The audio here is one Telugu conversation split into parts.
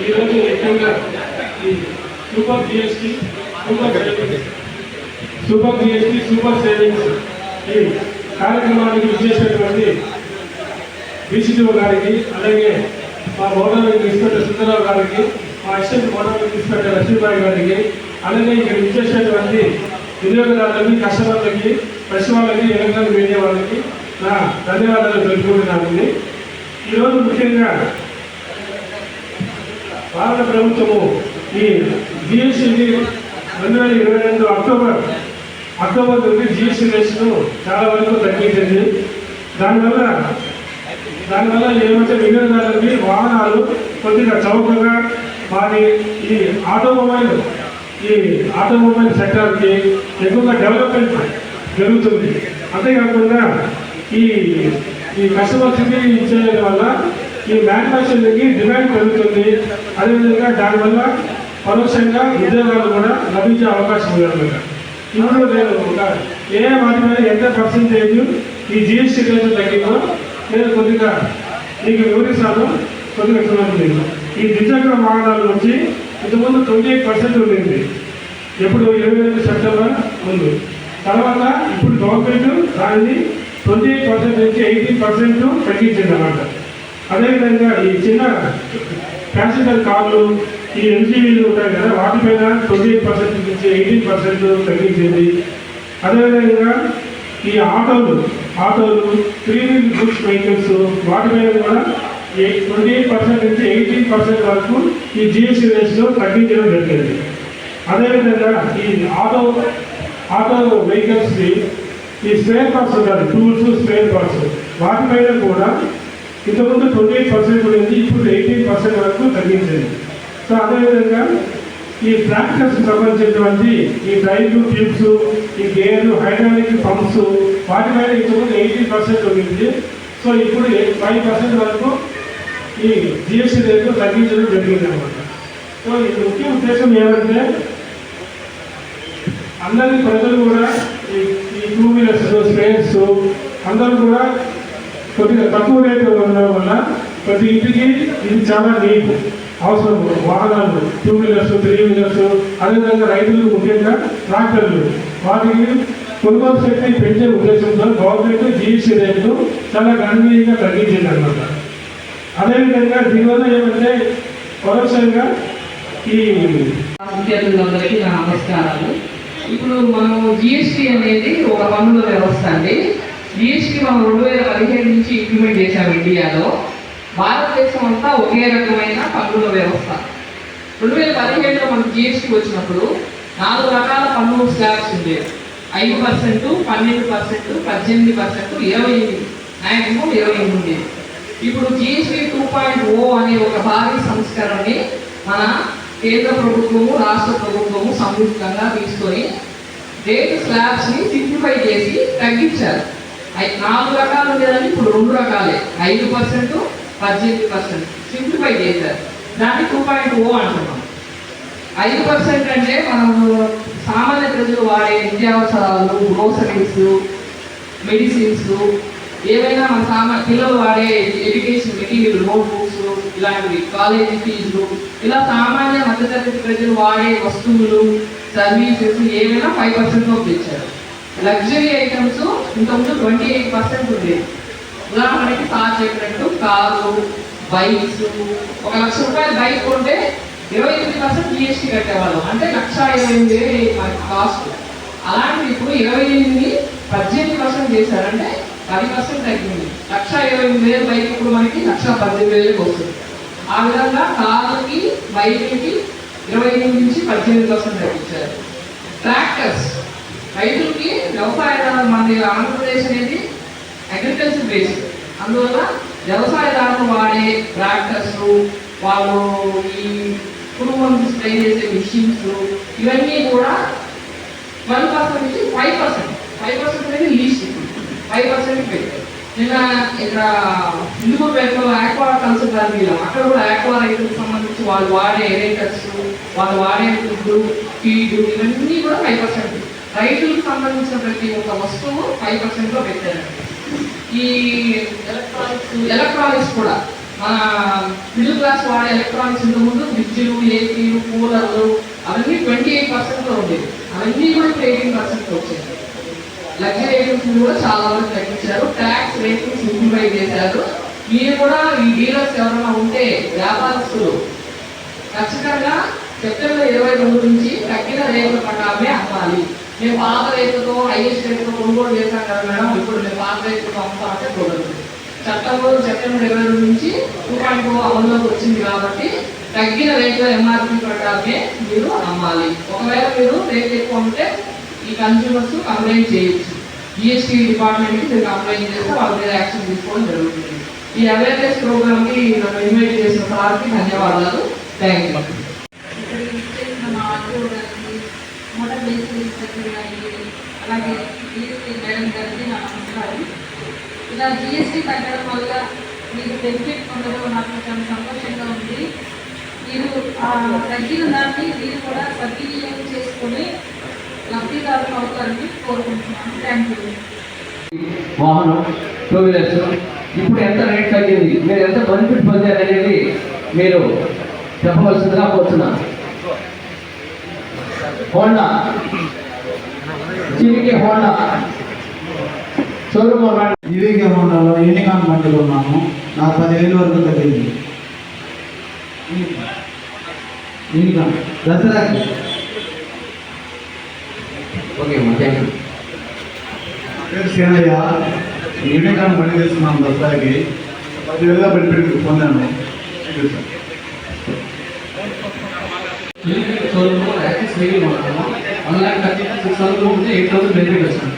ఈరోజు ముఖ్యంగా super GST super savings super GST super savings ఈ కార్యక్రమానికి విచ్చేసినటువంటి విసిడిఓ గారికి అలాగే మా మోడల్ ఇన్స్పెక్టర్ సుందరరావు గారికి మా అసిస్టెంట్ మోడల్ ఇన్స్పెక్టర్ లక్ష్మీబాయి గారికి అలాగే ఇక్కడ విచ్చేసినటువంటి వినియోగదారులకి కస్టమర్లకి ప్రెస్ వాళ్ళకి ఎలక్ట్రానిక్ మీడియా వాళ్ళకి నా ధన్యవాదాలు తెలుపుకుంటున్నాను ఈరోజు ముఖ్యంగా భారత ప్రభుత్వము ఈ జిఎస్టీ రెండు వేల ఇరవై రెండు అక్టోబర్ అక్టోబర్ నుండి జిఎస్టీ రేట్స్ను చాలా వరకు తగ్గించింది. దానివల్ల దానివల్ల ఏమంటే వినియోగదారులకి వాహనాలు కొద్దిగా చౌకగా వారి ఈ ఆటోమొబైల్ ఈ ఆటోమొబైల్ సెక్టర్కి ఎక్కువగా డెవలప్మెంట్ జరుగుతుంది. అంతేకాకుండా ఈ ఈ కస్టమర్స్కి ఇచ్చేయడం వల్ల ఈ మ్యానుఫ్యాక్చరింగ్కి డిమాండ్ పెరుగుతుంది. అదేవిధంగా దానివల్ల పరోక్షంగా ఉద్యోగాలు కూడా లభించే అవకాశం ఉంది ఇప్పుడు నేను ఒక ఏ వాటి మీద ఎంత పర్సంటేజ్ ఈ జిఎస్టీ రేట్లు తగ్గిందో నేను కొద్దిగా మీకు వివరిస్తాను. కొద్దిగా చూడండి ఈ ద్విచక్ర వాహనాల నుంచి ఇంతకుముందు ట్వంటీ ఎయిట్ పర్సెంట్ ఉండింది. ఎప్పుడు ఇరవై రెండు సెప్టెంబర్ ముందు తర్వాత ఇప్పుడు గవర్నమెంట్ దానిని ట్వంటీ ఎయిట్ పర్సెంట్ నుంచి ఎయిటీన్ పర్సెంట్ తగ్గించింది అన్నమాట అదేవిధంగా ఈ చిన్న ప్యాసింజర్ కార్లు ఈ ఎల్జీవీలు ఉంటాయి కదా వాటిపైన ట్వంటీ ఎయిట్ పర్సెంట్ నుంచి ఎయిటీన్ పర్సెంట్ తగ్గించింది. అదేవిధంగా ఈ ఆటోలు ఆటోలు త్రీ వీల్ గుడ్స్ వెహికల్స్ మీద కూడా ట్వంటీ ఎయిట్ పర్సెంట్ నుంచి ఎయిటీన్ పర్సెంట్ వరకు ఈ జిఎస్టీ రేట్స్లో తగ్గించడం జరిగింది. అదేవిధంగా ఈ ఆటో ఆటో వెహికల్స్కి ఈ స్పేర్ పార్ట్స్ ఉంటారు టూల్స్ స్పేర్ పార్ట్స్ వాటిపైన కూడా ఇంతకుముందు ట్వంటీ ఎయిట్ పర్సెంట్ ఉండేది ఇప్పుడు ఎయిటీన్ పర్సెంట్ వరకు తగ్గించింది. సో అదేవిధంగా ఈ ట్రాక్టర్స్ సంబంధించినటువంటి ఈ డ్రైవ్ ట్యూబ్స్ ఈ గేర్లు హైడ్రాలిక్ పంప్స్ వాటిపైన ఇంతకుముందు ఎయిటీ పర్సెంట్ ఉండింది. సో ఇప్పుడు ఫైవ్ పర్సెంట్ వరకు ఈ జిఎస్టీ రేట్లు తగ్గించడం జరిగింది అనమాట సో ఈ ముఖ్య ఉద్దేశం ఏమంటే అందరి ప్రజలు కూడా ఈ ఈ టూ వీలర్స్ స్పేర్స్ అందరూ కూడా కొద్దిగా తక్కువ రేటు ఉండడం వల్ల ప్రతి ఇంటికి ఇది చాలా నీట్ అవసరం వాహనాలు టూ వీలర్స్ త్రీ వీలర్స్ అదేవిధంగా రైతులు ముఖ్యంగా ట్రాక్టర్లు. వాటికి కొనుగోలు శక్తి పెంచే ఉద్దేశంతో గవర్నమెంట్ జీఎస్టీ రేట్లు చాలా గణనీయంగా తగ్గించింది అనమాట అదేవిధంగా దీనివల్ల ఏమంటే పరోక్షంగా ఈ విద్యార్థులందరికీ నా నమస్కారాలు. ఇప్పుడు మనం జిఎస్టీ అనేది ఒక పన్నుల వ్యవస్థ అండి. జిఎస్టీ మనం రెండు వేల పదిహేడు నుంచి ఇంప్లిమెంట్ చేశాం ఇండియాలో. భారతదేశం అంతా ఒకే రకమైన పన్నుల వ్యవస్థ. రెండు వేల పదిహేడులో మనకు జిఎస్టీ వచ్చినప్పుడు నాలుగు రకాల పన్ను స్లాబ్స్ ఉండేవి. ఐదు పర్సెంట్ పన్నెండు పర్సెంట్ పద్దెనిమిది పర్సెంట్ ఇరవై మ్యాక్సిమం ఇరవై ఎనిమిది ఉండేది ఇప్పుడు జిఎస్టీ టూ పాయింట్ ఓ అనే ఒక భారీ సంస్కరణని మన కేంద్ర ప్రభుత్వము రాష్ట్ర ప్రభుత్వము సంయుక్తంగా తీసుకొని రేటు స్లాబ్స్ని సింప్లిఫై చేసి తగ్గించారు. నాలుగు రకాలు ఉండేదని ఇప్పుడు రెండు రకాలే. ఐదు పర్సెంట్ పద్దెనిమిది పర్సెంట్ సింప్లిఫై చేశారు. దాన్ని టూ పాయింట్ ఓ అంటున్నాం. ఐదు పర్సెంట్ అంటే మనం సామాన్య ప్రజలు వాడే నిత్యావసరాలు గ్రోసరీస్ మెడిసిన్స్ ఏవైనా మన సామా పిల్లలు వాడే ఎడ్యుకేషన్ మెటీరియల్ నోట్ బుక్స్ ఇలాంటివి కాలేజీ ఫీజులు ఇలా సామాన్య మధ్యతరగతి ప్రజలు వాడే వస్తువులు సర్వీసెస్ ఏవైనా ఫైవ్ పర్సెంట్ తెచ్చారు. లగ్జరీ ఐటమ్స్ ఇంతకుముందు ట్వంటీ ఎయిట్ పర్సెంట్ ఉండేది ఉదాహరణకి సార్ చెప్పినట్టు కారు బైక్స్ ఒక లక్ష రూపాయలు బైక్ కొంటే ఇరవై ఎనిమిది పర్సెంట్ జిఎస్టీ కట్టేవాళ్ళం. అంటే లక్ష ఇరవై ఎనిమిది వేలు మనకి కాస్ట్ అలాంటిది ఇప్పుడు ఇరవై ఎనిమిది పద్దెనిమిది పర్సెంట్ చేశారంటే పది పర్సెంట్ తగ్గింది. లక్ష ఇరవై ఎనిమిది వేలు బైక్ ఇప్పుడు మనకి లక్ష పద్దెనిమిది వేలకు వస్తుంది. ఆ విధంగా కార్లకి బైక్కి ఇరవై ఎనిమిది నుంచి పద్దెనిమిది పర్సెంట్ తగ్గించారు. ట్రాక్టర్స్ రైతులకి వ్యవసాయదారులు మన ఆంధ్రప్రదేశ్ అనేది అగ్రికల్చర్ బేస్డ్ అందువల్ల వ్యవసాయదారులు వాడే ట్రాక్టర్స్ వాళ్ళు ఈ పురుగు స్ప్రే చేసే మిషన్స్ ఇవన్నీ కూడా ట్వెల్వ్ పర్సెంట్ నుంచి ఫైవ్ పర్సెంట్ ఫైవ్ పర్సెంట్ అనేది లీస్ట్ ఫైవ్ పర్సెంట్ పెట్టారు. నిన్న ఇక్కడ హిందూపేటలో ఆక్వా కల్చర్ వెళ్ళాం. అక్కడ కూడా ఆక్వా రైతులకు సంబంధించి వాళ్ళు వాడే ఎరేటర్స్ వాళ్ళు వాడే ఫుడ్ ఫీడ్ ఇవన్నీ కూడా ఫైవ్ పర్సెంట్ రైతులకు సంబంధించిన ప్రతి ఒక్క వస్తువు ఫైవ్ పర్సెంట్లో పెట్టారండి. ఈ ఎలక్ట్రానిక్స్ ఎలక్ట్రానిక్స్ కూడా. మన మిడిల్ క్లాస్ వాడే ఎలక్ట్రానిక్స్ ఇంతకుముందు ముందు ఫ్రిడ్జ్లు ఏసీలు కూలర్లు అవన్నీ ట్వంటీ ఎయిట్ పర్సెంట్లో ఉండేవి. అవన్నీ కూడా ఇప్పుడు ఎయిటీన్ పర్సెంట్కి వచ్చాయి. లగ్జరీ ఐటమ్స్ కూడా చాలా వరకు తగ్గించారు. ట్యాక్స్ రేట్లు సింప్లిఫై చేశారు. మీరు కూడా ఈ డీలర్స్ ఎవరైనా ఉంటే వ్యాపారస్తులు ఖచ్చితంగా సెప్టెంబర్ ఇరవై రెండు నుంచి తగ్గిన రేట్ల ప్రకారమే అమ్మాలి. మేము పాత రేట్లతో హైయెస్ట్ రేట్లతో కొనుగోలు చేశాం కదా మేడం ఇప్పుడు మేము పాత రేట్లతో అమ్ముతామంటే కుదరదు. చట్టంలో సెప్టెంబర్ ఇరవై రెండు నుంచి టూ పాయింట్ oh అమల్లోకి వచ్చింది కాబట్టి తగ్గిన రేట్లో ఎంఆర్పి ప్రకారమే మీరు అమ్మాలి. ఒకవేళ మీరు రేట్ ఎక్కువ ఉంటే ఈ కన్స్యూమర్స్ కంప్లైంట్ చేయొచ్చు. జిఎస్టీ డిపార్ట్మెంట్కి మీరు కంప్లైంట్ చేస్తే వాళ్ళ మీద యాక్షన్ తీసుకోవడం జరుగుతుంది. ఈ అవేర్నెస్ ప్రోగ్రామ్కి నన్ను ఇన్వైట్ చేసిన సార్కి ధన్యవాదాలు. థ్యాంక్ యూ ఇక్కడ చేసిన మా ఆటో గారికి గారికి అలాగే జిఎస్టీ మేడం గారికి నా నమస్కారం. ఇలా జిఎస్టీ తగ్గడం వల్ల మీకు బెనిఫిట్ పొందడం నాకు చాలా సంతోషంగా ఉంది. మీరు ఆ తగ్గిన దాన్ని మీరు కూడా సద్వినియోగం చేసుకొని లబ్ధిదారులు అవుతారని కోరుకుంటున్నాను. థ్యాంక్ యూ వాహనం టూ వీలర్స్ ఇప్పుడు ఎంత రేట్ తగ్గింది? మీరు ఎంత బెనిఫిట్ పొందారు అనేది మీరు చెప్పవలసిందిగా కోరుతున్నాను. హోండా. చిరికి హోండా. షోరూమ్ ఈవీకే హోండాలో యూనికాన్ బండిలో ఉన్నాను నాకు పదివేలు వరకు తగ్గింది. యూనికాన్ దసరాకి ఓకే థ్యాంక్ యూ పేరు సేనయ్య యూనికాన్ బండి తీసుకున్నాను దసరాకి. పదివేలుగా బెనిఫిట్ పొందాను. థ్యాంక్ యూ సార్ షోరూమ్లో యాక్సిస్ వెహికల్ కొన్నాము one lakh thirty six thousand ఉంటే ఎయిట్ థౌసండ్ బెనిఫిట్ వచ్చింది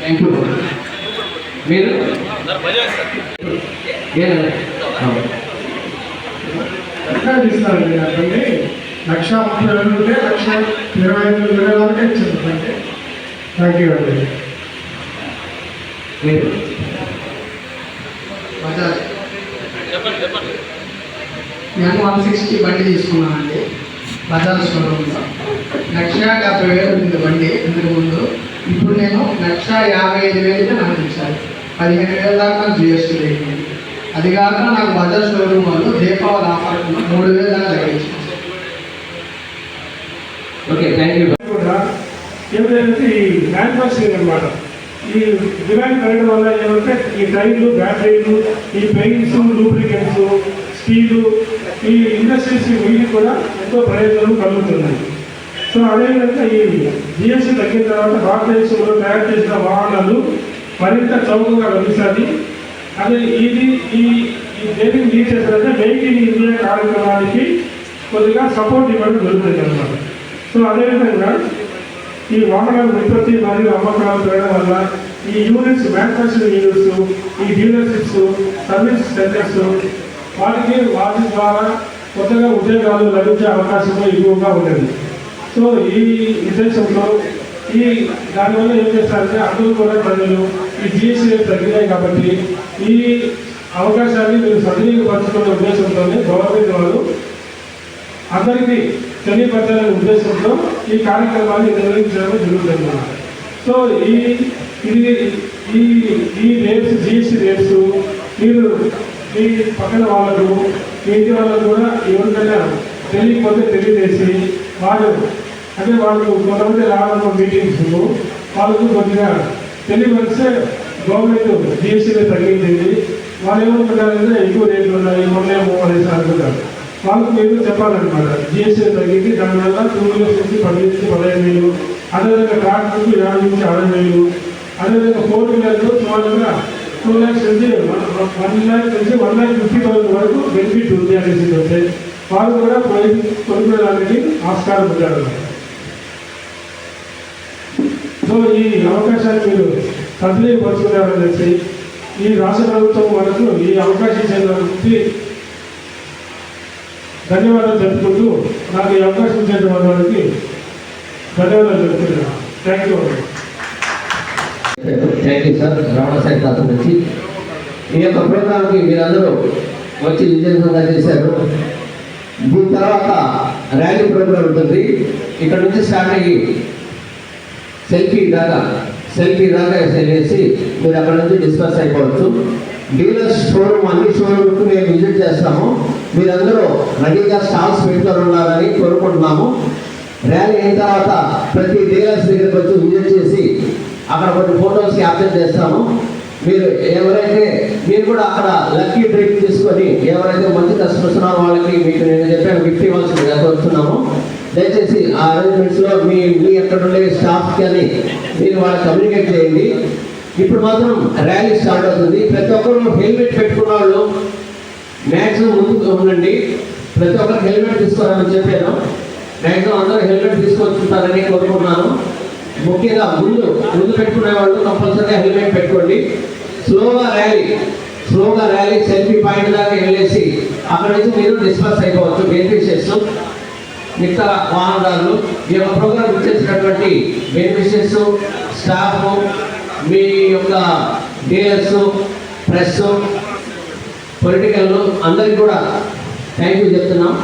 థ్యాంక్ యూ మీరు ఎక్కడ తీస్తారండి అంటే లక్ష ముప్పై వేలు ఉంటే లక్ష ఇరవై ఐదు ఇరవై వరకు ఇచ్చింది అంటే థ్యాంక్ యూ అండి మీరు చెప్పండి నేను వన్ సిక్స్టీ బండి తీసుకున్నానండి. బజాజ్ షోరూమ్లో లక్ష డెబ్బై వేలు ఉంది బండి ఇంతకు ముందు. ఇప్పుడు నేను లక్ష యాభై ఐదు వేలకి నాకు ఇచ్చారు పదిహేను వేల దాకా జిఎస్టీ రేట్ అది కాక నాకు బజాజ్ షోరూమ్ వాళ్ళు దీపావళి ఆఫర్ మూడు వేలు దాకా తగ్గించారు. ఓకే థ్యాంక్ యూ కూడా ఏమిటంటే ఈ మ్యానుఫ్యాక్చరింగ్ అనమాట ఈ డిమాండ్ పెరగడం వల్ల ఏమంటే ఈ టైర్లు బ్యాటరీలు ఈ పెయింట్స్ లూబ్రికెంట్స్ స్టీలు ఈ ఇండస్ట్రీస్ వీటికి కూడా ఎంతో ప్రయోజనం కలుగుతున్నాయి. సో అదేవిధంగా ఈ జిఎస్టీ తగ్గిన తర్వాత భారతదేశంలో తయారు చేసిన వాహనాలు మరింత చౌకగా లభిస్తుంది అదే ఇది ఈ ఈ దేనికి లీడ్ చేస్తారంటే మేక్ ఇన్ ఇండియా కార్యక్రమానికి కొద్దిగా సపోర్ట్ ఇవ్వడం జరుగుతుంది అన్నమాట. సో అదేవిధంగా ఈ వాహనాల ఉత్పత్తి మరియు అమ్మకాలు పెరగడం వల్ల ఈ యూనిట్స్ మ్యానుఫ్యాక్చరింగ్ యూనిట్స్ ఈ డీలర్షిప్స్ సర్వీస్ సెంటర్స్ వాటికి వాటి ద్వారా కొత్తగా ఉద్యోగాలు లభించే అవకాశం ఎక్కువగా ఉంటుంది. సో ఈ ఉద్దేశంలో ఈ దానివల్ల ఏం చేస్తారంటే అందరూ కూడా ప్రజలు ఈ జిఎస్టీ తగ్గినాయి కాబట్టి ఈ అవకాశాన్ని మీరు సద్వినియోగపరచుకునే ఉద్దేశంతోనే గవర్నమెంట్ వాళ్ళు అందరికీ తెలియపరచాలనే ఉద్దేశంతో ఈ కార్యక్రమాన్ని నిర్వహించడం జరుగుతుంది సో ఈ ఇది ఈ ఈ రేట్స్ జిఎస్టీ రేట్స్ మీరు మీ పక్కన వాళ్ళకు మీ ఇంటి వాళ్ళకు కూడా ఎవరికైనా తెలియకపోతే తెలియజేసి వాళ్ళు అంటే వాళ్ళు కొంతమంది రావడం మీటింగ్స్ వాళ్ళకు కొద్దిగా తెలియవలసే గవర్నమెంట్ జిఎస్టీలో తగ్గించింది. వాళ్ళు ఏమనుకుంటారంటే ఎక్కువ రేట్లు ఉన్నాయి మొన్నేమో అనేసి అనుకుంటారు వాళ్ళకు మీరు చెప్పాలన్నమాట. జిఎస్టీ తగ్గింది దానివల్ల టూ వీలర్స్ నుంచి పదిహేను నుంచి పదిహేను వేలు అదేవిధంగా ట్రాక్టర్కు యాభై నుంచి అరవై వేలు అదేవిధంగా ఫోర్ వీలర్లు సుమారుగా టూ ల్యాక్స్ నుంచి వన్ ల్యాక్ నుంచి వన్ ల్యాక్ ఫిఫ్టీ థౌసండ్ వరకు బెనిఫిట్ ఉంది అనేసి వస్తే వాళ్ళు కూడా కొను కొనుక్కోవడానికి ఆస్కారం ఉంటారు సో ఈ అవకాశాన్ని మీరు సద్వినియోగపరుచుకున్నారని చెప్పి ఈ రాష్ట్ర ప్రభుత్వం మనకు ఈ అవకాశం ఇచ్చినందుకు ధన్యవాదాలు చెప్పుకుంటూ నాకు ఈ అవకాశం ఇచ్చినటువంటి వారికి ధన్యవాదాలు చెప్తున్నాను thank you thank you sir Ramana side తాత నుంచి. ఈ యొక్క ప్రోగ్రామ్కి మీరందరూ వచ్చి విజయవంతంగా చేశారు. దీని తర్వాత ర్యాలీ ప్రోగ్రామ్ ఉంటుంది. ఇక్కడ నుంచి స్టార్ట్ అయ్యి సెల్ఫీ దాకా సెల్ఫీ దాకా చేసి మీరు అక్కడ నుంచి డిస్కస్ అయిపోవచ్చు. డీలర్స్ షోరూమ్ అన్ని షోరూమ్కి మేము విజిట్ చేస్తాము. మీరందరూ రెడీగా స్టాల్స్ పెట్టుకొని ఉండాలని కోరుకుంటున్నాము. ర్యాలీ అయిన తర్వాత ప్రతి డీలర్స్ దగ్గరికి వచ్చి విజిట్ చేసి అక్కడ కొన్ని ఫొటోస్ క్యాప్చర్ చేస్తాము. మీరు ఎవరైతే మీరు కూడా అక్కడ లక్కీ డ్రింక్ తీసుకొని ఎవరైతే మంచి కస్టమర్స్ ఉన్నారో వాళ్ళకి మీకు నేను చెప్పాను గిఫ్ట్ ఇవ్వాల్సిందిగా కోరుతున్నాము. దయచేసి ఆ అరేంజ్మెంట్స్లో మీ మీ ఎక్కడ ఉండే అని మీరు వాళ్ళకి కమ్యూనికేట్ చేయండి. ఇప్పుడు మాత్రం ర్యాలీ స్టార్ట్ అవుతుంది. ప్రతి ఒక్కరు హెల్మెట్ పెట్టుకున్న వాళ్ళు మ్యాక్సిమం ముందుకు ఉండండి. ప్రతి ఒక్కరు హెల్మెట్ తీసుకోవాలని చెప్పాను. మ్యాక్సిమం అందరూ హెల్మెట్ తీసుకొచ్చుంటారని కోరుకున్నాను ముఖ్యంగా ముందు ముందు పెట్టుకునే వాళ్ళు కంపల్సరీగా హెల్మెట్ పెట్టుకోండి. స్లోగా ర్యాలీ స్లోగా ర్యాలీ సెల్ఫీ పాయింట్ దాకా వెళ్ళేసి అక్కడ నుంచి మీరు డిస్పర్స్ అయిపోవచ్చు బెనిఫిషియర్స్ మిగతా వాహనదారులు ఈ యొక్క ప్రోగ్రామ్ ఇచ్చేసినటువంటి బెనిఫిషియర్స్ స్టాఫ్ మీ యొక్క డీలర్స్ ప్రెస్ పొలిటికల్ అందరికి కూడా థ్యాంక్ యూ చెప్తున్నాం.